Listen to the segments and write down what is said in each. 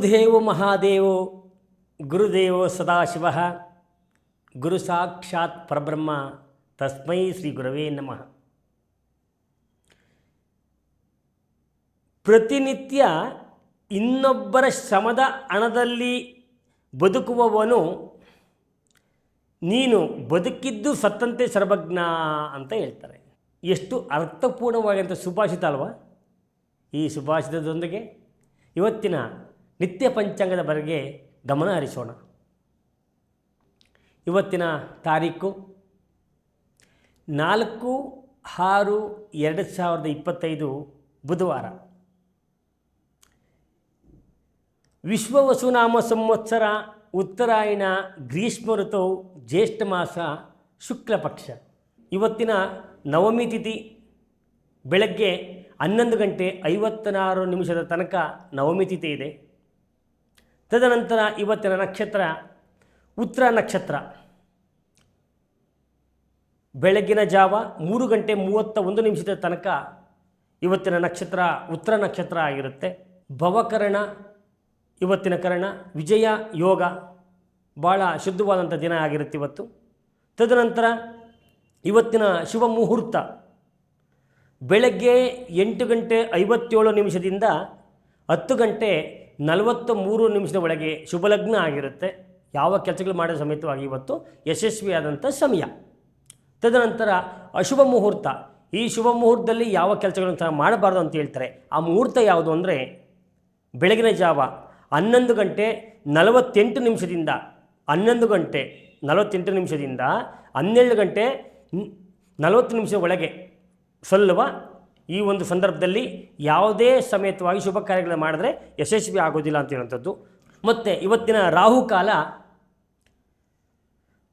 ಗುರುದೇವೋ ಮಹಾದೇವೋ, ಗುರುದೇವೋ ಸದಾಶಿವ, ಗುರು ಸಾಕ್ಷಾತ್ ಪರಬ್ರಹ್ಮ, ತಸ್ಮೈ ಶ್ರೀ ಗುರವೇ ನಮಃ. ಪ್ರತಿನಿತ್ಯ ಇನ್ನೊಬ್ಬರ ಶ್ರಮದ ಹಣದಲ್ಲಿ ಬದುಕುವವನು, ನೀನು ಬದುಕಿದ್ದು ಸತ್ತಂತೆ ಸರ್ವಜ್ಞ ಅಂತ ಹೇಳ್ತಾರೆ. ಎಷ್ಟು ಅರ್ಥಪೂರ್ಣವಾದಂಥ ಸುಭಾಷಿತ ಅಲ್ವಾ? ಈ ಸುಭಾಷಿತದೊಂದಿಗೆ ಇವತ್ತಿನ ನಿತ್ಯ ಪಂಚಾಂಗದ ಬಗ್ಗೆ ಗಮನ ಹರಿಸೋಣ. ಇವತ್ತಿನ ತಾರೀಕು ನಾಲ್ಕು ಆರು ಎರಡು ಸಾವಿರದ ಇಪ್ಪತ್ತೈದು ಬುಧವಾರ. ವಿಶ್ವ ವಸುನಾಮ ಸಂವತ್ಸರ ಉತ್ತರಾಯಣ ಗ್ರೀಷ್ಮ ಋತು ಜ್ಯೇಷ್ಠ ಮಾಸ ಶುಕ್ಲಪಕ್ಷ ಇವತ್ತಿನ ನವಮಿ ತಿಥಿ ಬೆಳಗ್ಗೆ ಹನ್ನೊಂದು ಗಂಟೆ ಐವತ್ತನಾರು ನಿಮಿಷದ ತನಕ ನವಮಿ ತಿಥಿ ಇದೆ. ತದನಂತರ ಇವತ್ತಿನ ನಕ್ಷತ್ರ, ಉತ್ತರ ನಕ್ಷತ್ರ. ಬೆಳಗಿನ ಜಾವ ಮೂರು ಗಂಟೆ ಮೂವತ್ತ ಒಂದು ನಿಮಿಷದ ತನಕ ಇವತ್ತಿನ ನಕ್ಷತ್ರ, ಉತ್ತರ ನಕ್ಷತ್ರ ಆಗಿರುತ್ತೆ. ಭವಕರಣ, ಇವತ್ತಿನ ಕರಣ, ವಿಜಯ ಯೋಗ ಭಾಳ ಶುದ್ಧವಾದಂಥ ದಿನ ಆಗಿರುತ್ತೆ ಇವತ್ತು. ತದನಂತರ ಇವತ್ತಿನ ಶುಭ ಮುಹೂರ್ತ. ಬೆಳಗ್ಗೆ ಎಂಟು ಗಂಟೆ ಐವತ್ತೇಳು ನಿಮಿಷದಿಂದ ಹತ್ತು ಗಂಟೆ ನಲವತ್ತ ಮೂರು ನಿಮಿಷದ ಒಳಗೆ ಶುಭಲಗ್ನ ಆಗಿರುತ್ತೆ. ಯಾವ ಕೆಲಸಗಳು ಮಾಡಿದ ಸಮೇತವಾಗಿ ಇವತ್ತು ಯಶಸ್ವಿಯಾದಂಥ ಸಮಯ. ತದನಂತರ ಅಶುಭ ಮುಹೂರ್ತ. ಈ ಶುಭ ಮುಹೂರ್ತದಲ್ಲಿ ಯಾವ ಕೆಲಸಗಳನ್ನು ಸಹ ಮಾಡಬಾರ್ದು ಅಂತ ಹೇಳ್ತಾರೆ. ಆ ಮುಹೂರ್ತ ಯಾವುದು ಅಂದರೆ ಬೆಳಗಿನ ಜಾವ ಹನ್ನೊಂದು ಗಂಟೆ ನಲವತ್ತೆಂಟು ನಿಮಿಷದಿಂದ ಹನ್ನೊಂದು ಗಂಟೆ ನಲವತ್ತೆಂಟು ನಿಮಿಷದಿಂದ ಹನ್ನೆರಡು ಗಂಟೆ ನಲವತ್ತು ನಿಮಿಷದ ಒಳಗೆ ಸಲ್ಲುವ ಈ ಒಂದು ಸಂದರ್ಭದಲ್ಲಿ ಯಾವುದೇ ಸಮೇತವಾಗಿ ಶುಭ ಕಾರ್ಯಗಳನ್ನು ಮಾಡಿದ್ರೆ ಯಶಸ್ವಿ ಆಗೋದಿಲ್ಲ ಅಂತ ಹೇಳುವಂಥದ್ದು. ಮತ್ತು ಇವತ್ತಿನ ರಾಹುಕಾಲ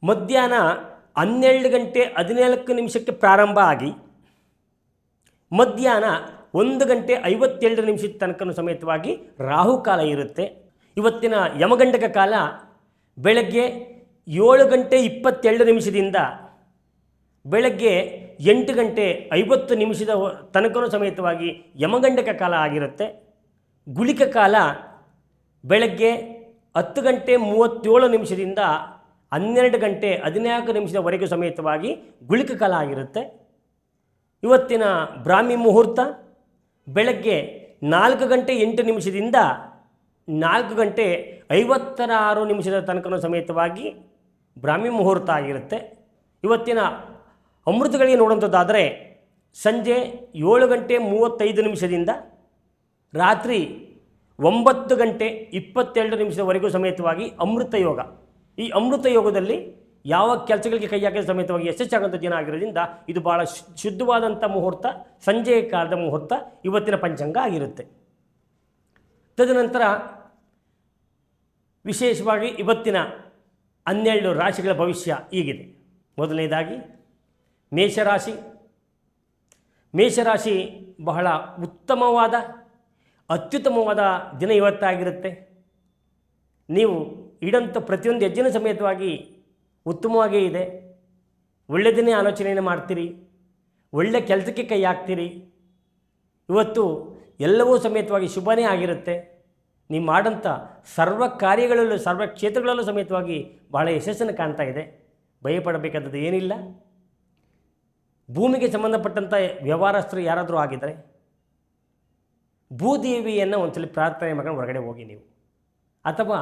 ಮಧ್ಯಾಹ್ನ ಹನ್ನೆರಡು ಗಂಟೆ ಹದಿನಾಲ್ಕು ನಿಮಿಷಕ್ಕೆ ಪ್ರಾರಂಭ ಆಗಿ ಮಧ್ಯಾಹ್ನ ಒಂದು ಗಂಟೆ ಐವತ್ತೆರಡು ನಿಮಿಷದ ತನಕ ಸಮೇತವಾಗಿ ರಾಹುಕಾಲ ಇರುತ್ತೆ. ಇವತ್ತಿನ ಯಮಗಂಡಕ ಕಾಲ ಬೆಳಗ್ಗೆ ಏಳು ಗಂಟೆ ಇಪ್ಪತ್ತೆರಡು ನಿಮಿಷದಿಂದ ಬೆಳಗ್ಗೆ ಎಂಟು ಗಂಟೆ ಐವತ್ತು ನಿಮಿಷದ ತನಕ ಸಮೇತವಾಗಿ ಯಮಗಂಡಕ ಕಾಲ ಆಗಿರುತ್ತೆ. ಗುಳಿಕ ಕಾಲ ಬೆಳಗ್ಗೆ ಹತ್ತು ಗಂಟೆ ಮೂವತ್ತೇಳು ನಿಮಿಷದಿಂದ ಹನ್ನೆರಡು ಗಂಟೆ ಹದಿನಾಲ್ಕು ನಿಮಿಷದವರೆಗೂ ಸಮೇತವಾಗಿ ಗುಳಿಕ ಕಾಲ ಆಗಿರುತ್ತೆ. ಇವತ್ತಿನ ಬ್ರಾಹ್ಮಿ ಮುಹೂರ್ತ ಬೆಳಗ್ಗೆ ನಾಲ್ಕು ಗಂಟೆ ಎಂಟು ನಿಮಿಷದಿಂದ ನಾಲ್ಕು ಗಂಟೆ ಐವತ್ತರ ಆರು ನಿಮಿಷದ ತನಕ ಸಮೇತವಾಗಿ ಬ್ರಾಹ್ಮಿ ಮುಹೂರ್ತ ಆಗಿರುತ್ತೆ. ಇವತ್ತಿನ ಅಮೃತಗಳಿಗೆ ನೋಡುವಂಥದ್ದಾದರೆ ಸಂಜೆ ಏಳು ಗಂಟೆ ಮೂವತ್ತೈದು ನಿಮಿಷದಿಂದ ರಾತ್ರಿ ಒಂಬತ್ತು ಗಂಟೆ ಇಪ್ಪತ್ತೆರಡು ನಿಮಿಷದವರೆಗೂ ಸಮೇತವಾಗಿ ಅಮೃತ ಯೋಗ. ಈ ಅಮೃತ ಯೋಗದಲ್ಲಿ ಯಾವ ಕೆಲಸಗಳಿಗೆ ಕೈ ಹಾಕಿದ ಸಮೇತವಾಗಿ ಯಶಸ್ಸಾಗುವಂಥ ದಿನ ಆಗಿರೋದ್ರಿಂದ ಇದು ಭಾಳ ಶುದ್ಧವಾದಂಥ ಮುಹೂರ್ತ ಸಂಜೆಯ ಕಾಲದ ಮುಹೂರ್ತ, ಇವತ್ತಿನ ಪಂಚಾಂಗ ಆಗಿರುತ್ತೆ. ತದನಂತರ ವಿಶೇಷವಾಗಿ ಇವತ್ತಿನ ಹನ್ನೆರಡು ರಾಶಿಗಳ ಭವಿಷ್ಯ ಈಗಿದೆ ಮೊದಲನೇದಾಗಿ ಮೇಷರಾಶಿ. ಮೇಷರಾಶಿ ಬಹಳ ಉತ್ತಮವಾದ, ಅತ್ಯುತ್ತಮವಾದ ದಿನ ಇವತ್ತಾಗಿರುತ್ತೆ. ನೀವು ಇಡಂಥ ಪ್ರತಿಯೊಂದು ಹೆಜ್ಜಿನ ಸಮೇತವಾಗಿ ಉತ್ತಮವಾಗೇ ಇದೆ. ಒಳ್ಳೆಯದನ್ನೇ ಆಲೋಚನೆಯನ್ನು ಮಾಡ್ತೀರಿ. ಒಳ್ಳೆ ಕೆಲಸಕ್ಕೆ ಕೈ ಹಾಕ್ತೀರಿ. ಇವತ್ತು ಎಲ್ಲವೂ ಸಮೇತವಾಗಿ ಶುಭನೇ ಆಗಿರುತ್ತೆ. ನೀವು ಮಾಡಂಥ ಸರ್ವ ಕಾರ್ಯಗಳಲ್ಲೂ, ಸರ್ವ ಕ್ಷೇತ್ರಗಳಲ್ಲೂ ಸಮೇತವಾಗಿ ಬಹಳ ಯಶಸ್ಸನ್ನು ಕಾಣ್ತಾ ಇದೆ. ಭಯಪಡಬೇಕಾದದ್ದು ಏನಿಲ್ಲ. ಭೂಮಿಗೆ ಸಂಬಂಧಪಟ್ಟಂಥ ವ್ಯವಹಾರಸ್ಥರು ಯಾರಾದರೂ ಆಗಿದ್ದರೆ ಭೂದೇವಿಯನ್ನು ಒಂದ್ಸಲ ಪ್ರಾರ್ಥನೆ ಮಾಡ್ಕೊಂಡು ಹೊರಗಡೆ ಹೋಗಿ ನೀವು. ಅಥವಾ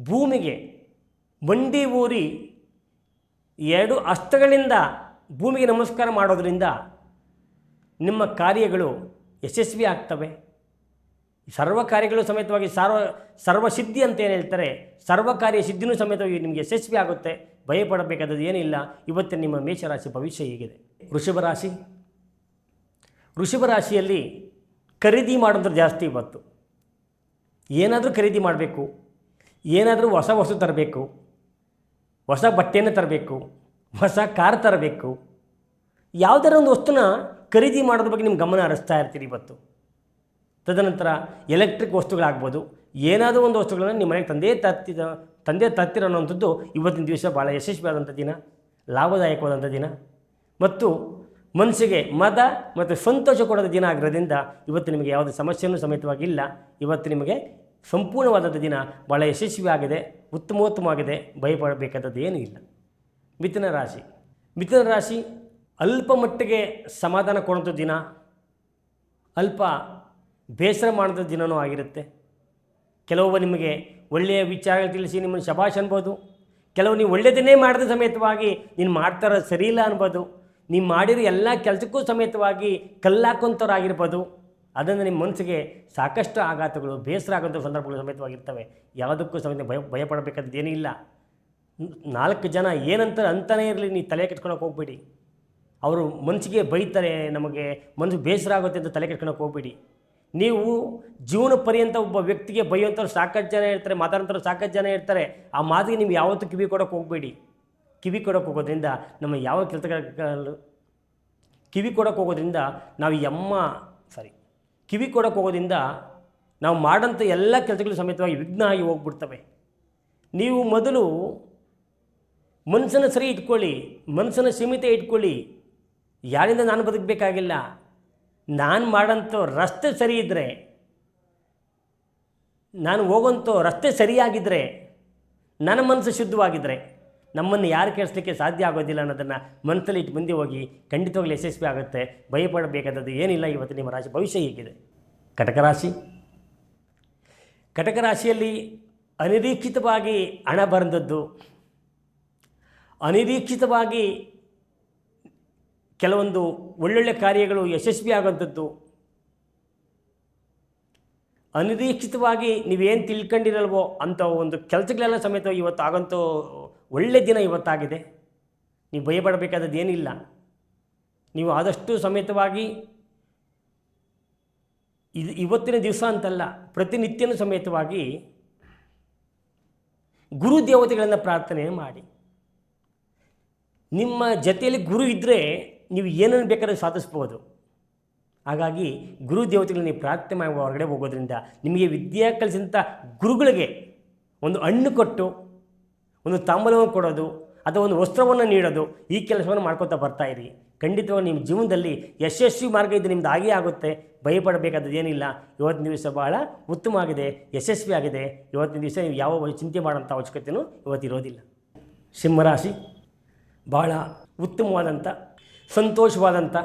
ಭೂಮಿಗೆ ಮಂಡಿ ಊರಿ ಎರಡು ಹಸ್ತಗಳಿಂದ ಭೂಮಿಗೆ ನಮಸ್ಕಾರ ಮಾಡೋದರಿಂದ ನಿಮ್ಮ ಕಾರ್ಯಗಳು ಯಶಸ್ವಿ ಆಗ್ತವೆ. ಸರ್ವ ಕಾರ್ಯಗಳು ಸಮೇತವಾಗಿ ಸರ್ವ, ಸರ್ವಸಿದ್ಧಿ ಅಂತ ಏನು ಹೇಳ್ತಾರೆ, ಸರ್ವ ಕಾರ್ಯ ಸಿದ್ಧಿನೂ ಸಮೇತವಾಗಿ ನಿಮಗೆ ಯಶಸ್ವಿ ಆಗುತ್ತೆ. ಭಯಪಡಬೇಕಾದದ್ದು ಏನಿಲ್ಲ, ಇವತ್ತಿನ ನಿಮ್ಮ ಮೇಷರಾಶಿ ಭವಿಷ್ಯ ಹೇಗಿದೆ? ವೃಷಭ ರಾಶಿ? ವೃಷಭ ರಾಶಿಯಲ್ಲಿ ಖರೀದಿ ಮಾಡೋದ್ರ ಜಾಸ್ತಿ ಇವತ್ತು. ಏನಾದರೂ ಖರೀದಿ ಮಾಡಬೇಕು, ಏನಾದರೂ ಹೊಸ ವಸ್ತು ತರಬೇಕು, ಹೊಸ ಬಟ್ಟೆಯನ್ನು ತರಬೇಕು, ಹೊಸ ಕಾರ್ ತರಬೇಕು, ಯಾವುದಾರ ಒಂದು ವಸ್ತುನ ಖರೀದಿ ಮಾಡೋದ್ರ ಬಗ್ಗೆ ನಿಮ್ಮ ಗಮನ ಹರಿಸ್ತಾ ಇರ್ತೀರಿ ಇವತ್ತು. ತದನಂತರ ಎಲೆಕ್ಟ್ರಿಕ್ ವಸ್ತುಗಳಾಗ್ಬೋದು, ಏನಾದರೂ ಒಂದು ವಸ್ತುಗಳನ್ನು ನಿಮ್ಮ ಮನೆಗೆ ತಂದೆ ತತ್ತಿದ ತಂದೆ ತತ್ತಿರ ಅನ್ನೋವಂಥದ್ದು ಇವತ್ತಿನ ದಿವಸ ಭಾಳ ಯಶಸ್ವಿಯಾದಂಥ ದಿನ, ಲಾಭದಾಯಕವಾದಂಥ ದಿನ. ಮತ್ತು ಮನಸ್ಸಿಗೆ ಮದ ಮತ್ತು ಸಂತೋಷ ಕೊಡೋದ ದಿನ ಆಗಿರೋದ್ರಿಂದ ಇವತ್ತು ನಿಮಗೆ ಯಾವುದೇ ಸಮಸ್ಯೆಯೂ ಸಮೇತವಾಗಿ ಇಲ್ಲ. ಇವತ್ತು ನಿಮಗೆ ಸಂಪೂರ್ಣವಾದಂಥ ದಿನ ಭಾಳ ಯಶಸ್ವಿಯಾಗಿದೆ, ಉತ್ತಮೋತ್ತಮವಾಗಿದೆ, ಭಯಪಡಬೇಕಾದದ್ದು ಏನೂ ಇಲ್ಲ. ಮಿಥುನ ರಾಶಿ. ಮಿಥುನ ರಾಶಿ ಅಲ್ಪ ಮಟ್ಟಿಗೆ ಸಮಾಧಾನ ಕೊಡೋಂಥ ದಿನ, ಅಲ್ಪ ಬೇಸರ ಮಾಡಿದ ದಿನವೂ ಆಗಿರುತ್ತೆ. ಕೆಲವೊಬ್ಬ ನಿಮಗೆ ಒಳ್ಳೆಯ ವಿಚಾರ ತಿಳಿಸಿ ನಿಮ್ಮನ್ನು ಶಬಾಷ್ ಅನ್ಬೋದು. ಕೆಲವು ನೀವು ಒಳ್ಳೆಯದನ್ನೇ ಮಾಡಿದ ಸಮೇತವಾಗಿ ನೀನು ಮಾಡ್ತಾರ ಸರಿ ಇಲ್ಲ ಅನ್ಬೋದು. ನೀವು ಮಾಡಿರೋ ಎಲ್ಲ ಕೆಲಸಕ್ಕೂ ಸಮೇತವಾಗಿ ಕಲ್ಲಾಕೊಂಥವ್ರಾಗಿರ್ಬೋದು ಅದನ್ನು ನಿಮ್ಮ ಮನಸ್ಸಿಗೆ ಸಾಕಷ್ಟು ಆಘಾತಗಳು, ಬೇಸರ ಆಗೋಂಥ ಸಂದರ್ಭಗಳು ಸಮೇತವಾಗಿರ್ತವೆ. ಯಾವುದಕ್ಕೂ ಸಮೇತ ಭಯ ಭಯಪಡಬೇಕಾದ್ದು ಏನೂ ಇಲ್ಲ. ನಾಲ್ಕು ಜನ ಏನಂತ ಅಂತಲೇ ಇರಲಿ ನೀವು ತಲೆ ಕೆಟ್ಕೊಳಕ್ಕೆ ಹೋಗ್ಬೇಡಿ. ಅವರು ಮನಸ್ಸಿಗೆ ಬೈತಾರೆ, ನಮಗೆ ಮನಸ್ಸು ಬೇಸರ ಆಗುತ್ತೆ ಅಂತ ತಲೆ ಕೆಟ್ಕೊಳಕ್ಕೆ ಹೋಗ್ಬೇಡಿ. ನೀವು ಜೀವನ ಪರ್ಯಂತ ಒಬ್ಬ ವ್ಯಕ್ತಿಗೆ ಬೈಯೋಂಥವ್ರು ಸಾಕಷ್ಟು ಜನ ಇರ್ತಾರೆ ಮಾತಾಡೋಂಥವ್ರು ಸಾಕಷ್ಟು ಜನ ಇರ್ತಾರೆ, ಆ ಮಾತಿಗೆ ನೀವು ಯಾವತ್ತೂ ಕಿವಿ ಕೊಡೋಕೆ ಹೋಗಬೇಡಿ. ಕಿವಿ ಕೊಡೋಕೆ ಹೋಗೋದ್ರಿಂದ ನಮ್ಮ ಯಾವ ಕೆಲಸ ಕಿವಿ ಕೊಡೋಕೆ ಹೋಗೋದ್ರಿಂದ ನಾವು ಎಮ್ಮ ಸಾರಿ ಕಿವಿ ಕೊಡೋಕೆ ಹೋಗೋದ್ರಿಂದ ನಾವು ಮಾಡೋಂಥ ಎಲ್ಲ ಕೆಲಸಗಳು ಸಮೇತವಾಗಿ ವಿಘ್ನ ಆಗಿ ಹೋಗ್ಬಿಡ್ತವೆ. ನೀವು ಮೊದಲು ಮನಸ್ಸನ್ನು ಸರಿ ಇಟ್ಕೊಳ್ಳಿ, ಮನಸ್ಸನ್ನು ಸೀಮಿತ ಇಟ್ಕೊಳ್ಳಿ. ಯಾರಿಂದ ನಾನು ಬದುಕಬೇಕಾಗಿಲ್ಲ? ನಾನು ಮಾಡೋಂಥ ರಸ್ತೆ ಸರಿ ಇದ್ದರೆ ನಾನು ಹೋಗೋಂಥ ರಸ್ತೆ ಸರಿಯಾಗಿದ್ದರೆ ನನ್ನ ಮನಸ್ಸು ಶುದ್ಧವಾಗಿದ್ದರೆ ನಮ್ಮನ್ನು ಯಾರು ಕೆಡಿಸ್ಲಿಕ್ಕೆ ಸಾಧ್ಯ ಆಗೋದಿಲ್ಲ ಅನ್ನೋದನ್ನು ಮನಸ್ಸಲ್ಲಿ ಇಟ್ಟು ಮುಂದೆ ಹೋಗಿ ಖಂಡಿತವಾಗ್ಲೂ ಯಶಸ್ವಿ ಆಗುತ್ತೆ. ಭಯಪಡಬೇಕಾದದ್ದು ಏನಿಲ್ಲ ಇವತ್ತು ನಿಮ್ಮ ರಾಶಿ. ಭವಿಷ್ಯ ಹೇಗಿದೆ? ಕಟಕ ರಾಶಿ. ಕಟಕ ರಾಶಿಯಲ್ಲಿ ಅನಿರೀಕ್ಷಿತವಾಗಿ ಹಣ ಬರೆದದ್ದು ಅನಿರೀಕ್ಷಿತವಾಗಿ ಕೆಲವೊಂದು ಒಳ್ಳೊಳ್ಳೆ ಕಾರ್ಯಗಳು ಯಶಸ್ವಿ ಆಗೋಂಥದ್ದು ಅನಿರೀಕ್ಷಿತವಾಗಿ ನೀವೇನು ತಿಳ್ಕೊಂಡಿರಲ್ವೋ ಅಂಥ ಒಂದು ಕೆಲಸಗಳೆಲ್ಲ ಸಮೇತ ಇವತ್ತು ಆಗಂತೂ ಒಳ್ಳೆ ದಿನ ಇವತ್ತಾಗಿದೆ. ನೀವು ಭಯಪಡಬೇಕಾದದ್ದು ಏನಿಲ್ಲ ನೀವು ಆದಷ್ಟು ಸಮೇತವಾಗಿ ಇದು ಇವತ್ತಿನ ದಿವಸ ಅಂತಲ್ಲ, ಪ್ರತಿನಿತ್ಯನೂ ಸಮೇತವಾಗಿ ಗುರು ದೇವತೆಗಳನ್ನು ಪ್ರಾರ್ಥನೆ ಮಾಡಿ. ನಿಮ್ಮ ಜೊತೆಯಲ್ಲಿ ಗುರು ಇದ್ದರೆ ನೀವು ಏನನ್ನು ಬೇಕಾದ್ರೂ ಸಾಧಿಸ್ಬೋದು. ಹಾಗಾಗಿ ಗುರು ದೇವತೆಗಳನ್ನ ನೀವು ಪ್ರಾರ್ಥನೆ ಮಾಡಿ ಹೊರಗಡೆ ಹೋಗೋದ್ರಿಂದ ನಿಮಗೆ ವಿದ್ಯೆ ಕಲಿಸಿದಂಥ ಗುರುಗಳಿಗೆ ಒಂದು ಹಣ್ಣು ಕೊಟ್ಟು, ಒಂದು ತಾಂಬೂಲವನ್ನು ಕೊಡೋದು, ಅಥವಾ ಒಂದು ವಸ್ತ್ರವನ್ನು ನೀಡೋದು, ಈ ಕೆಲಸವನ್ನು ಮಾಡ್ಕೊತಾ ಬರ್ತಾಯಿರಿ ಖಂಡಿತವಾಗಿ ನಿಮ್ಮ ಜೀವನದಲ್ಲಿ ಯಶಸ್ವಿ ಮಾರ್ಗ ಇದು ನಿಮ್ದು ಆಗೇ ಆಗುತ್ತೆ. ಭಯಪಡಬೇಕಾದದ್ದು ಏನಿಲ್ಲ. ಇವತ್ತಿನ ದಿವಸ ಭಾಳ ಉತ್ತಮವಾಗಿದೆ, ಯಶಸ್ವಿ ಆಗಿದೆ. ಇವತ್ತಿನ ದಿವಸ ನೀವು ಯಾವ ಚಿಂತೆ ಮಾಡೋಂಥ ಅವಶ್ಯಕತೆಯೂ ಇವತ್ತಿರೋದಿಲ್ಲ. ಸಿಂಹರಾಶಿ ಭಾಳ ಉತ್ತಮವಾದಂಥ ಸಂತೋಷವಾದಂಥ,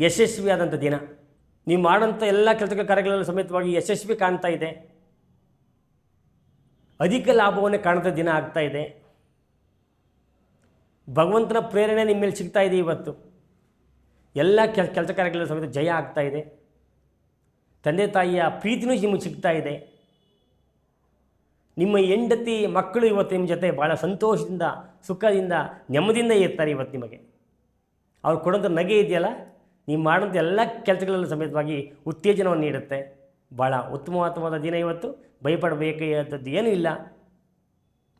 ಯಶಸ್ವಿಯಾದಂಥ ದಿನ. ನೀವು ಮಾಡೋಂಥ ಎಲ್ಲ ಕೆಲಸ ಕಾರ್ಯಗಳಲ್ಲೂ ಸಮೇತವಾಗಿ ಯಶಸ್ವಿ ಕಾಣ್ತಾ ಇದೆ. ಅಧಿಕ ಲಾಭವನ್ನು ಕಾಣದ ದಿನ ಆಗ್ತಾ ಇದೆ. ಭಗವಂತನ ಪ್ರೇರಣೆ ನಿಮ್ಮ ಮೇಲೆ ಸಿಗ್ತಾ ಇದೆ ಇವತ್ತು. ಎಲ್ಲ ಕೆಲ, ಕೆಲಸ ಕಾರ್ಯಗಳ ಸಮೇತ ಜಯ ಆಗ್ತಾ ಇದೆ. ತಂದೆ ತಾಯಿಯ ಪ್ರೀತಿನೂ ನಿಮಗೆ ಸಿಗ್ತಾ ಇದೆ. ನಿಮ್ಮ ಹೆಂಡತಿ ಮಕ್ಕಳು ಇವತ್ತು ನಿಮ್ಮ ಜೊತೆ ಭಾಳ ಸಂತೋಷದಿಂದ, ಸುಖದಿಂದ ನೆಮ್ಮದಿಯಿಂದ ಇರ್ತಾರೆ ಇವತ್ತು ನಿಮಗೆ. ಅವ್ರು ಕೊಡೋಂಥ ನಗೆ ಇದೆಯಲ್ಲ, ನೀವು ಮಾಡೋಂಥ ಎಲ್ಲ ಕೆಲಸಗಳಲ್ಲೂ ಸಮೇತವಾಗಿ ಉತ್ತೇಜನವನ್ನು ನೀಡುತ್ತೆ. ಭಾಳ ಉತ್ತಮವಾದ ದಿನ ಇವತ್ತು. ಭಯಪಡಬೇಕಾದದ್ದು ಏನೂ ಇಲ್ಲ.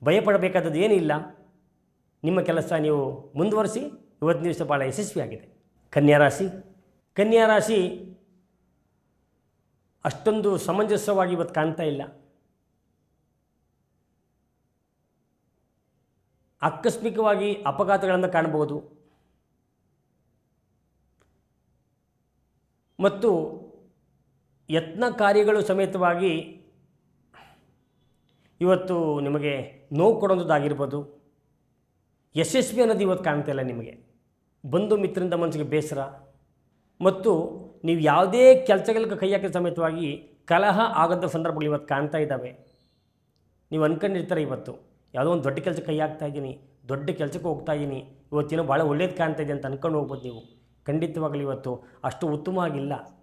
ಭಯಪಡಬೇಕಾದದ್ದು ಏನೂ ಇಲ್ಲ. ನಿಮ್ಮ ಕೆಲಸ ನೀವು ಮುಂದುವರಿಸಿ, ಇವತ್ತಿನ ದಿವಸ ಭಾಳ ಯಶಸ್ವಿಯಾಗಿದೆ. ಕನ್ಯಾ ರಾಶಿ. ಕನ್ಯಾ ರಾಶಿ ಅಷ್ಟೊಂದು ಸಮಂಜಸವಾಗಿ ಇವತ್ತು ಕಾಣ್ತಾ ಇಲ್ಲ. ಆಕಸ್ಮಿಕವಾಗಿ ಅಪಘಾತಗಳನ್ನು ಕಾಣಬಹುದು. ಮತ್ತು ಯತ್ನ ಕಾರ್ಯಗಳು ಸಮೇತವಾಗಿ ಇವತ್ತು ನಿಮಗೆ ನೋವು ಕೊಡೋದಾಗಿರ್ಬೋದು ಯಶಸ್ವಿ ಅನ್ನೋದು ಇವತ್ತು ಕಾಣ್ತಾ ಇಲ್ಲ ನಿಮಗೆ. ಬಂಧು ಮಿತ್ರರಿಂದ ಮನಸ್ಸಿಗೆ ಬೇಸರ. ಮತ್ತು ನೀವು ಯಾವುದೇ ಕೆಲಸಗಳಿಗೆ ಕೈ ಹಾಕಿದ ಸಮೇತವಾಗಿ ಕಲಹ ಆಗದ ಸಂದರ್ಭಗಳು ಇವತ್ತು ಕಾಣ್ತಾ ಇದ್ದಾವೆ. ನೀವು ಅಂದ್ಕೊಂಡಿರ್ತಾರೆ ಇವತ್ತು. ಯಾವುದೋ ಒಂದು ದೊಡ್ಡ ಕೆಲಸಕ್ಕೆ ಕೈ ಹಾಕ್ತಾ ಇದ್ದೀನಿ, ದೊಡ್ಡ ಕೆಲಸಕ್ಕೆ ಹೋಗ್ತಾ ಇದ್ದೀನಿ, ಇವತ್ತಿನ ಭಾಳ ಒಳ್ಳೇದು ಕಾಣ್ತಾ ಇದೆ ಅಂತ ಅನ್ಕೊಂಡು ಹೋಗ್ಬೋದು ನೀವು. ಖಂಡಿತವಾಗಲಿ ಇವತ್ತು ಅಷ್ಟು ಉತ್ತಮವಾಗಿಲ್ಲ.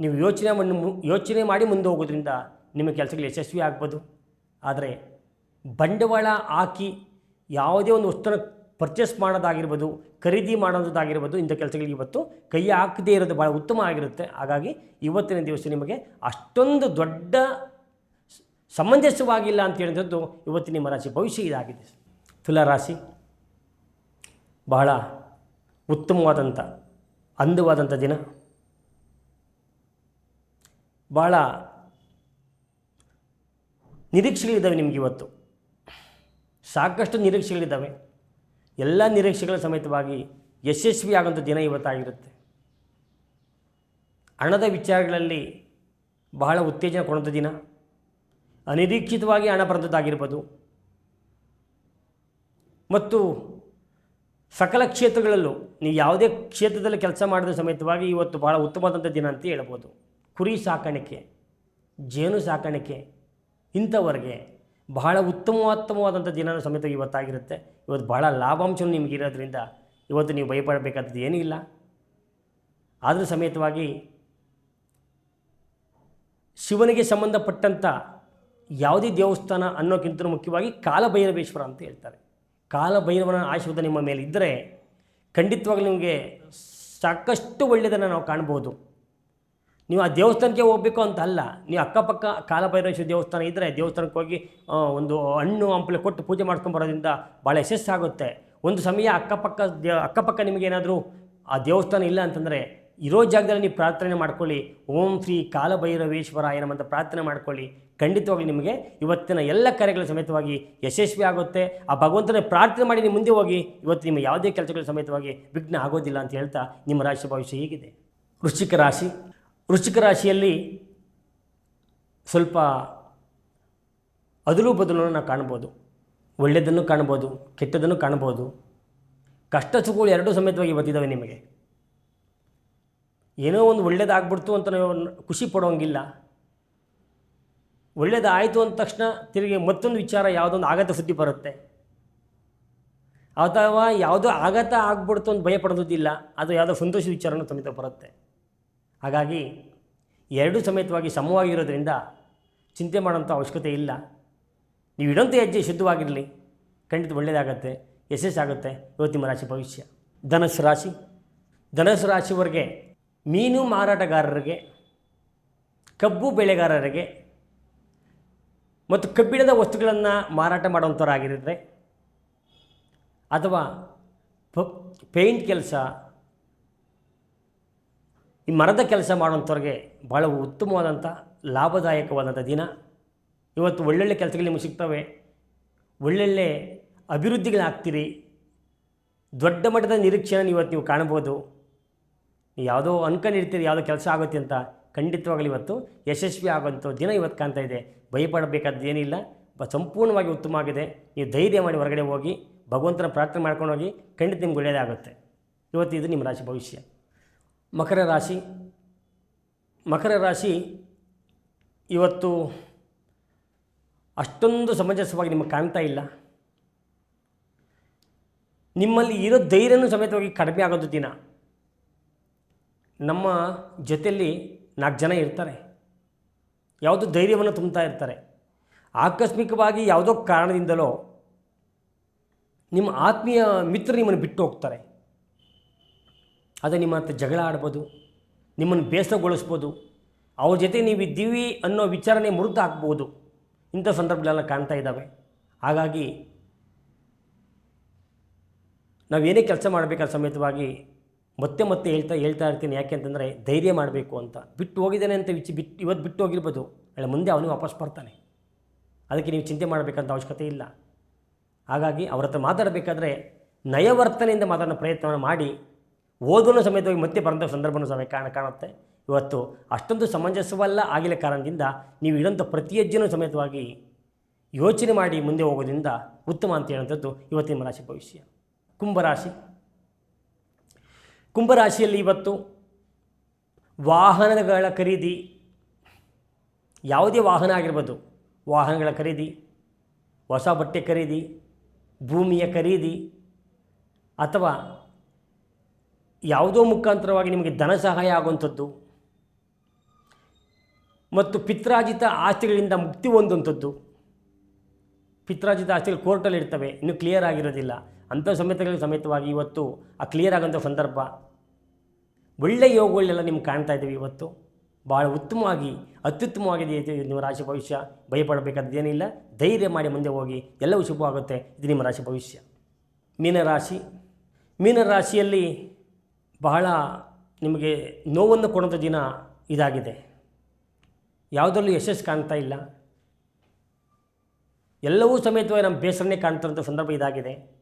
ನೀವು ಯೋಚನೆ ಮಾಡಿ ಮು- ಯೋಚನೆ ಮಾಡಿ ಮುಂದೆ ಹೋಗೋದ್ರಿಂದ ನಿಮ್ಮ ಕೆಲಸಗಳು ಯಶಸ್ವಿ ಆಗ್ಬೋದು. ಆದರೆ ಬಂಡವಾಳ ಹಾಕಿ ಯಾವುದೇ ಒಂದು ವಸ್ತುನ ಪರ್ಚೇಸ್ ಮಾಡೋದಾಗಿರ್ಬೋದು, ಖರೀದಿ ಮಾಡೋದಾಗಿರ್ಬೋದು, ಇಂಥ ಕೆಲಸಗಳಿಗೆ ಇವತ್ತು ಕೈ ಹಾಕದೇ ಇರೋದು ಭಾಳ ಉತ್ತಮ ಆಗಿರುತ್ತೆ. ಹಾಗಾಗಿ ಇವತ್ತಿನ ದಿವಸ ನಿಮಗೆ ಅಷ್ಟೊಂದು ದೊಡ್ಡ ಸಮಂಜಸವಾಗಿಲ್ಲ ಅಂತ ಹೇಳಿದಂಥದ್ದು ಇವತ್ತಿನ ನಿಮ್ಮ ರಾಶಿ ಭವಿಷ್ಯ ಇದಾಗಿದೆ. ತುಲಾ ರಾಶಿ ಬಹಳ ಉತ್ತಮವಾದಂಥ ಅಂದವಾದಂಥ ದಿನ. ಭಾಳ ನಿರೀಕ್ಷೆಗಳಿದ್ದಾವೆ ನಿಮಗೆ ಇವತ್ತು. ಸಾಕಷ್ಟು ನಿರೀಕ್ಷೆಗಳಿದ್ದಾವೆ ಎಲ್ಲ ನಿರೀಕ್ಷೆಗಳ ಸಮೇತವಾಗಿ ಯಶಸ್ವಿ ಆಗೋಂಥ ದಿನ ಇವತ್ತಾಗಿರುತ್ತೆ. ಹಣದ ವಿಚಾರಗಳಲ್ಲಿ ಬಹಳ ಉತ್ತೇಜನ ಕೊಡುವಂಥ ದಿನ. ಅನಿರೀಕ್ಷಿತವಾಗಿ ಹಣ ಬರೆದದ್ದಾಗಿರ್ಬೋದು. ಮತ್ತು ಸಕಲ ಕ್ಷೇತ್ರಗಳಲ್ಲೂ ನೀವು ಯಾವುದೇ ಕ್ಷೇತ್ರದಲ್ಲಿ ಕೆಲಸ ಮಾಡಿದ ಸಮೇತವಾಗಿ ಇವತ್ತು ಭಾಳ ಉತ್ತಮವಾದಂಥ ದಿನ ಅಂತ ಹೇಳ್ಬೋದು. ಕುರಿ ಸಾಕಾಣಿಕೆ, ಜೇನು ಸಾಕಾಣಿಕೆ ಇಂಥವರೆಗೆ ಬಹಳ ಉತ್ತಮೋತ್ತಮವಾದಂಥ ದಿನ ಸಮೇತ ಇವತ್ತಾಗಿರುತ್ತೆ. ಇವತ್ತು ಬಹಳ ಲಾಭಾಂಶ ನಿಮಗೆ ಇರೋದ್ರಿಂದ ಇವತ್ತು ನೀವು ಭಯಪಡಬೇಕಾದದ್ದು ಏನೂ ಇಲ್ಲ. ಆದರೂ ಸಮೇತವಾಗಿ ಶಿವನಿಗೆ ಸಂಬಂಧಪಟ್ಟಂಥ ಯಾವುದೇ ದೇವಸ್ಥಾನ ಅನ್ನೋಕ್ಕಿಂತ ಮುಖ್ಯವಾಗಿ ಕಾಲಭೈರವೇಶ್ವರ ಅಂತ ಹೇಳ್ತಾರೆ. ಕಾಲಭೈರವನ ಆಶೀರ್ವಾದ ನಿಮ್ಮ ಮೇಲೆ ಇದ್ದರೆ ಖಂಡಿತವಾಗಲೂ ನಿಮಗೆ ಸಾಕಷ್ಟು ಒಳ್ಳೆಯದನ್ನು ನಾವು ಕಾಣ್ಬೋದು. ನೀವು ಆ ದೇವಸ್ಥಾನಕ್ಕೆ ಹೋಗಬೇಕು ಅಂತ ಅಲ್ಲ, ನೀವು ಅಕ್ಕಪಕ್ಕ ಕಾಲಭೈರವೇಶ್ವರ ದೇವಸ್ಥಾನ ಇದ್ದರೆ ದೇವಸ್ಥಾನಕ್ಕೆ ಹೋಗಿ ಒಂದು ಹಣ್ಣು ಹಂಪಲೆ ಕೊಟ್ಟು ಪೂಜೆ ಮಾಡ್ಕೊಂಡು ಬರೋದ್ರಿಂದ ಭಾಳ ಯಶಸ್ಸಾಗುತ್ತೆ. ಒಂದು ಸಮಯ ಅಕ್ಕಪಕ್ಕ ದೇ, ಅಕ್ಕಪಕ್ಕ ನಿಮಗೇನಾದರೂ ಆ ದೇವಸ್ಥಾನ ಇಲ್ಲ ಅಂತಂದರೆ ಇರೋ ಜಾಗದಲ್ಲಿ ನೀವು ಪ್ರಾರ್ಥನೆ ಮಾಡ್ಕೊಳ್ಳಿ. ಓಂ ಶ್ರೀ ಕಾಲಭೈರವೇಶ್ವರಾಯ ಏನಮ್ಮಂತ ಪ್ರಾರ್ಥನೆ ಮಾಡ್ಕೊಳ್ಳಿ. ಖಂಡಿತವಾಗಿ ನಿಮಗೆ ಇವತ್ತಿನ ಎಲ್ಲ ಕಾರ್ಯಗಳ ಸಮೇತವಾಗಿ ಯಶಸ್ವಿ ಆಗುತ್ತೆ. ಆ ಭಗವಂತನ ಪ್ರಾರ್ಥನೆ ಮಾಡಿ ನೀವು ಮುಂದೆ ಹೋಗಿ, ಇವತ್ತು ನಿಮ್ಮ ಯಾವುದೇ ಕೆಲಸಗಳ ಸಮೇತವಾಗಿ ವಿಘ್ನ ಆಗೋದಿಲ್ಲ ಅಂತ ಹೇಳ್ತಾ ನಿಮ್ಮ ರಾಶಿ ಭವಿಷ್ಯ ಹೀಗಿದೆ. ವೃಶ್ಚಿಕ ರಾಶಿ. ವೃಶ್ಚಿಕ ರಾಶಿಯಲ್ಲಿ ಸ್ವಲ್ಪ ಅದಲು ಬದಲನ್ನು ನಾವು ಕಾಣ್ಬೋದು. ಒಳ್ಳೆಯದನ್ನು ಕಾಣ್ಬೋದು ಕೆಟ್ಟದನ್ನು ಕಾಣ್ಬೋದು. ಕಷ್ಟ ಸುಖಗಳು ಎರಡೂ ಸಮೇತವಾಗಿ ಇವತ್ತಿದ್ದಾವೆ ನಿಮಗೆ. ಏನೋ ಒಂದು ಒಳ್ಳೇದಾಗ್ಬಿಡ್ತು ಅಂತ ನಾವು ಖುಷಿ ಪಡೋಂಗಿಲ್ಲ. ಒಳ್ಳೇದಾಯಿತು ಅಂದ ತಕ್ಷಣ ತಿರುಗಿ ಮತ್ತೊಂದು ವಿಚಾರ ಯಾವುದೊಂದು ಆಘಾತ ಸುದ್ದಿ ಬರುತ್ತೆ. ಅಥವಾ ಯಾವುದೋ ಆಘಾತ ಆಗ್ಬಿಡ್ತು ಅಂತ ಭಯ ಪಡೋದಿಲ್ಲ, ಅದು ಯಾವುದೋ ಸಂತೋಷದ ವಿಚಾರನೂ ಸಮೇತ ಬರುತ್ತೆ. ಹಾಗಾಗಿ ಎರಡೂ ಸಮೇತವಾಗಿ ಸಮವಾಗಿರೋದ್ರಿಂದ ಚಿಂತೆ ಮಾಡೋಂಥ ಅವಶ್ಯಕತೆ ಇಲ್ಲ. ನೀವು ಇಡೋಂಥ ಹೆಜ್ಜೆ ಶುದ್ಧವಾಗಿರಲಿ. ಖಂಡಿತ ಒಳ್ಳೆಯದಾಗತ್ತೆ ಯಶಸ್ಸಾಗುತ್ತೆ ಇವತ್ತು ನಿಮ್ಮ ರಾಶಿ ಭವಿಷ್ಯ. ಧನಸ್ಸು ರಾಶಿ. ಧನಸ್ಸು ರಾಶಿಯವರೆಗೆ ಮೀನು ಮಾರಾಟಗಾರರಿಗೆ, ಕಬ್ಬು ಬೆಳೆಗಾರರಿಗೆ ಮತ್ತು ಕಬ್ಬಿಣದ ವಸ್ತುಗಳನ್ನು ಮಾರಾಟ ಮಾಡುವಂಥವರಾಗಿರಿದ್ರೆ ಅಥವಾ ಪೇಂಟ್ ಕೆಲಸ, ಈ ಮರದ ಕೆಲಸ ಮಾಡುವಂಥವ್ರಿಗೆ ಭಾಳ ಉತ್ತಮವಾದಂಥ ಲಾಭದಾಯಕವಾದಂಥ ದಿನ. ಇವತ್ತು ಒಳ್ಳೊಳ್ಳೆ ಕೆಲಸಗಳು ನಿಮಗೆ ಸಿಗ್ತವೆ. ಒಳ್ಳೊಳ್ಳೆ ಅಭಿವೃದ್ಧಿಗಳಾಗ್ತೀರಿ. ದೊಡ್ಡ ಮಟ್ಟದ ನಿರೀಕ್ಷೆಯನ್ನು ಇವತ್ತು ನೀವು ಕಾಣ್ಬೋದು ಯಾವುದೋ ಅನ್ಕೊಂಡಿರ್ತೀರಿ ಯಾವುದೋ ಕೆಲಸ ಆಗುತ್ತೆ ಅಂತ ಖಂಡಿತವಾಗಲಿ ಇವತ್ತು ಯಶಸ್ವಿ ಆಗುವಂಥ ದಿನ ಇವತ್ತು ಕಾಣ್ತಾ ಇದೆ. ಭಯಪಡಬೇಕಾದ್ದು ಏನಿಲ್ಲ ಬ, ಸಂಪೂರ್ಣವಾಗಿ ಉತ್ತಮ ಆಗಿದೆ. ನೀವು ಧೈರ್ಯ ಮಾಡಿ ಹೊರಗಡೆ ಹೋಗಿ, ಭಗವಂತನ ಪ್ರಾರ್ಥನೆ ಮಾಡ್ಕೊಂಡು ಹೋಗಿ, ಖಂಡಿತ ನಿಮ್ಗೆ ಒಳ್ಳೆಯದೇ ಆಗುತ್ತೆ. ಇವತ್ತು ಇದು ನಿಮ್ಮ ರಾಶಿ ಭವಿಷ್ಯ. ಮಕರ ರಾಶಿ ಮಕರ ರಾಶಿ ಇವತ್ತು ಅಷ್ಟೊಂದು ಸಮಂಜಸವಾಗಿ ನಿಮಗೆ ಕಾಣ್ತಾ ಇಲ್ಲ. ನಿಮ್ಮಲ್ಲಿ ಇರೋ ಧೈರ್ಯನೂ ಸಮೇತವಾಗಿ ಕಡಿಮೆ ಆಗೋದು ದಿನ. ನಮ್ಮ ಜೊತೆಯಲ್ಲಿ ನಾಲ್ಕು ಜನ ಇರ್ತಾರೆ. ಯಾವುದೋ ಧೈರ್ಯವನ್ನು ತುಂಬ್ತಾ ಇರ್ತಾರೆ. ಆಕಸ್ಮಿಕವಾಗಿ ಯಾವುದೋ ಕಾರಣದಿಂದಲೋ ನಿಮ್ಮ ಆತ್ಮೀಯ ಮಿತ್ರ ನಿಮ್ಮನ್ನು ಬಿಟ್ಟು ಹೋಗ್ತಾರೆ. ಅದೇ ನಿಮ್ಮ ಹತ್ರ ಜಗಳ ಆಡ್ಬೋದು, ನಿಮ್ಮನ್ನು ಬೇಸರಗೊಳಿಸ್ಬೋದು, ಅವ್ರ ಜೊತೆ ನೀವು ಇದ್ದೀವಿ ಅನ್ನೋ ವಿಚಾರಣೆ ಮುರಿದು ಹಾಕ್ಬೋದು. ಇಂಥ ಸಂದರ್ಭಗಳೆಲ್ಲ ಕಾಣ್ತಾ ಇದ್ದಾವೆ. ಹಾಗಾಗಿ ನಾವೇನೇ ಕೆಲಸ ಮಾಡಬೇಕಾದ ಸಮೇತವಾಗಿ ಮತ್ತೆ ಮತ್ತೆ ಹೇಳ್ತಾ ಹೇಳ್ತಾ ಇರ್ತೀನಿ. ಯಾಕೆ ಅಂತಂದರೆ ಧೈರ್ಯ ಮಾಡಬೇಕು ಅಂತ. ಬಿಟ್ಟು ಹೋಗಿದ್ದಾನೆ ಅಂತ ವಿಚಿ ಬಿಟ್ಟು ಇವತ್ತು ಬಿಟ್ಟು ಹೋಗಿರ್ಬೋದು. ಅಲ್ಲ, ಮುಂದೆ ಅವನಿಗೆ ವಾಪಸ್ ಬರ್ತಾನೆ. ಅದಕ್ಕೆ ನೀವು ಚಿಂತೆ ಮಾಡಬೇಕಂತ ಅವಶ್ಯಕತೆ ಇಲ್ಲ. ಹಾಗಾಗಿ ಅವ್ರ ಹತ್ರ ಮಾತಾಡಬೇಕಾದ್ರೆ ನಯವರ್ತನೆಯಿಂದ ಮಾತಾಡೋ ಪ್ರಯತ್ನವನ್ನು ಮಾಡಿ ಓದೋನ ಸಮೇತವಾಗಿ ಮತ್ತೆ ಬರೋಂಥ ಸಂದರ್ಭನೂ ಸಮೇತ ಕಾಣ, ಕಾಣುತ್ತೆ. ಇವತ್ತು ಅಷ್ಟೊಂದು ಸಮಂಜಸವಲ್ಲ ಆಗಿಲ್ಲ ಕಾರಣದಿಂದ ನೀವು ಇಡೋಂಥ ಪ್ರತಿ ಸಮೇತವಾಗಿ ಯೋಚನೆ ಮಾಡಿ ಮುಂದೆ ಹೋಗೋದ್ರಿಂದ ಉತ್ತಮ ಅಂತ ಹೇಳುವಂಥದ್ದು ಇವತ್ತಿನ ರಾಶಿ ಭವಿಷ್ಯ. ಕುಂಭರಾಶಿ ಕುಂಭರಾಶಿಯಲ್ಲಿ ಇವತ್ತು ವಾಹನಗಳ ಖರೀದಿ. ಯಾವುದೇ ವಾಹನ ಆಗಿರ್ಬೋದು, ವಾಹನಗಳ ಖರೀದಿ, ಹೊಸ ಬಟ್ಟೆ ಖರೀದಿ, ಭೂಮಿಯ ಖರೀದಿ, ಅಥವಾ ಯಾವುದೋ ಮುಖಾಂತರವಾಗಿ ನಿಮಗೆ ಧನ ಸಹಾಯ ಆಗುವಂಥದ್ದು ಮತ್ತು ಪಿತ್ರಾಜಿತ ಆಸ್ತಿಗಳಿಂದ ಮುಕ್ತಿ ಹೊಂದುವಂಥದ್ದು. ಪಿತ್ರಾಜಿತ ಆಸ್ತಿಗಳು ಕೋರ್ಟಲ್ಲಿ ಇರ್ತವೆ, ಇನ್ನೂ ಕ್ಲಿಯರ್ ಆಗಿರೋದಿಲ್ಲ. ಅಂಥ ಸಮೇತಗಳಿಗೆ ಸಮೇತವಾಗಿ ಇವತ್ತು ಆ ಕ್ಲಿಯರ್ ಆಗೋಂಥ ಸಂದರ್ಭ. ಒಳ್ಳೆಯ ಯೋಗಗಳೆಲ್ಲ ನಿಮ್ಗೆ ಕಾಣ್ತಾ ಇದ್ದೀವಿ ಇವತ್ತು. ಭಾಳ ಉತ್ತಮವಾಗಿ, ಅತ್ಯುತ್ತಮವಾಗಿದೆ ನಿಮ್ಮ ರಾಶಿ ಭವಿಷ್ಯ. ಭಯಪಡಬೇಕಾದ್ದೇನಿಲ್ಲ ಧೈರ್ಯ ಮಾಡಿ ಮುಂದೆ ಹೋಗಿ. ಎಲ್ಲವೂ ಶುಭವಾಗುತ್ತೆ ಇದು ನಿಮ್ಮ ರಾಶಿ ಭವಿಷ್ಯ. ಮೀನರಾಶಿ ಮೀನರಾಶಿಯಲ್ಲಿ ಬಹಳ ನಿಮಗೆ ನೋವನ್ನು ಕೊಡೋಂಥ ದಿನ ಇದಾಗಿದೆ. ಯಾವುದರಲ್ಲೂ ಯಶಸ್ಸು ಕಾಣ್ತಾ ಇಲ್ಲ. ಎಲ್ಲವೂ ಸಮೇತವಾಗಿ ನಮ್ಮ ಬೇಸರನೇ ಕಾಣ್ತಿರೋಂಥ ಸಂದರ್ಭ ಇದಾಗಿದೆ.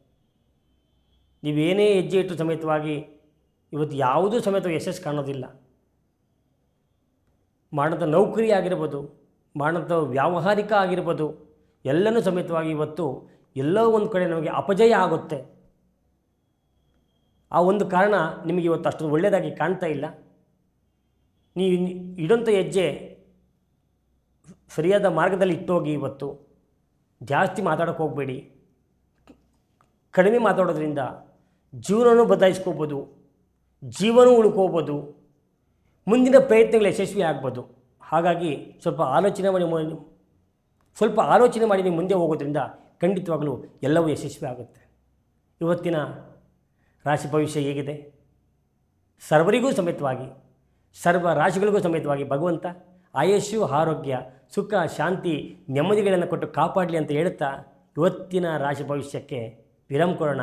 ನೀವೇನೇ ಹೆಜ್ಜೆ ಇಟ್ಟು ಸಮೇತವಾಗಿ ಇವತ್ತು ಯಾವುದೂ ಸಮೇತ ಯಶಸ್ಸು ಕಾಣೋದಿಲ್ಲ. ಮಾಡಿದ ನೌಕರಿ ಆಗಿರ್ಬೋದು ಮಾಡಿದ ವ್ಯಾವಹಾರಿಕ ಆಗಿರ್ಬೋದು, ಎಲ್ಲನೂ ಸಮೇತವಾಗಿ ಇವತ್ತು ಎಲ್ಲೋ ಒಂದು ಕಡೆ ನಮಗೆ ಅಪಜಯ ಆಗುತ್ತೆ. ಆ ಒಂದು ಕಾರಣ ನಿಮಗೆ ಇವತ್ತು ಅಷ್ಟೊಂದು ಒಳ್ಳೆಯದಾಗಿ ಕಾಣ್ತಾ ಇಲ್ಲ. ನೀವು ಇಡೋಂಥ ಹೆಜ್ಜೆ ಸರಿಯಾದ ಮಾರ್ಗದಲ್ಲಿ ಇಟ್ಟೋಗಿ ಇವತ್ತು ಜಾಸ್ತಿ ಮಾತಾಡೋಕ್ಕೆ ಹೋಗಬೇಡಿ. ಕಡಿಮೆ ಮಾತಾಡೋದ್ರಿಂದ ಜೀವನವನ್ನು ಬದಲಾಯಿಸ್ಕೋಬೋದು ಜೀವನ ಉಳ್ಕೋಬೋದು, ಮುಂದಿನ ಪ್ರಯತ್ನಗಳು ಯಶಸ್ವಿ ಆಗ್ಬೋದು. ಹಾಗಾಗಿ ಸ್ವಲ್ಪ ಆಲೋಚನೆ ಮಾಡಿ ಸ್ವಲ್ಪ ಆಲೋಚನೆ ಮಾಡಿ ನೀವು ಮುಂದೆ ಹೋಗೋದ್ರಿಂದ ಖಂಡಿತವಾಗಲೂ ಎಲ್ಲವೂ ಯಶಸ್ವಿ ಆಗುತ್ತೆ. ಇವತ್ತಿನ ರಾಶಿ ಭವಿಷ್ಯ ಹೇಗಿದೆ? ಸರ್ವರಿಗೂ ಸಮೇತವಾಗಿ, ಸರ್ವ ರಾಶಿಗಳಿಗೂ ಸಮೇತವಾಗಿ ಭಗವಂತ ಆಯಸ್ಸು, ಆರೋಗ್ಯ, ಸುಖ, ಶಾಂತಿ, ನೆಮ್ಮದಿಗಳನ್ನು ಕೊಟ್ಟು ಕಾಪಾಡಲಿ ಅಂತ ಹೇಳುತ್ತಾ ಇವತ್ತಿನ ರಾಶಿ ಭವಿಷ್ಯಕ್ಕೆ ವಿರಾಮ ಕೊಡೋಣ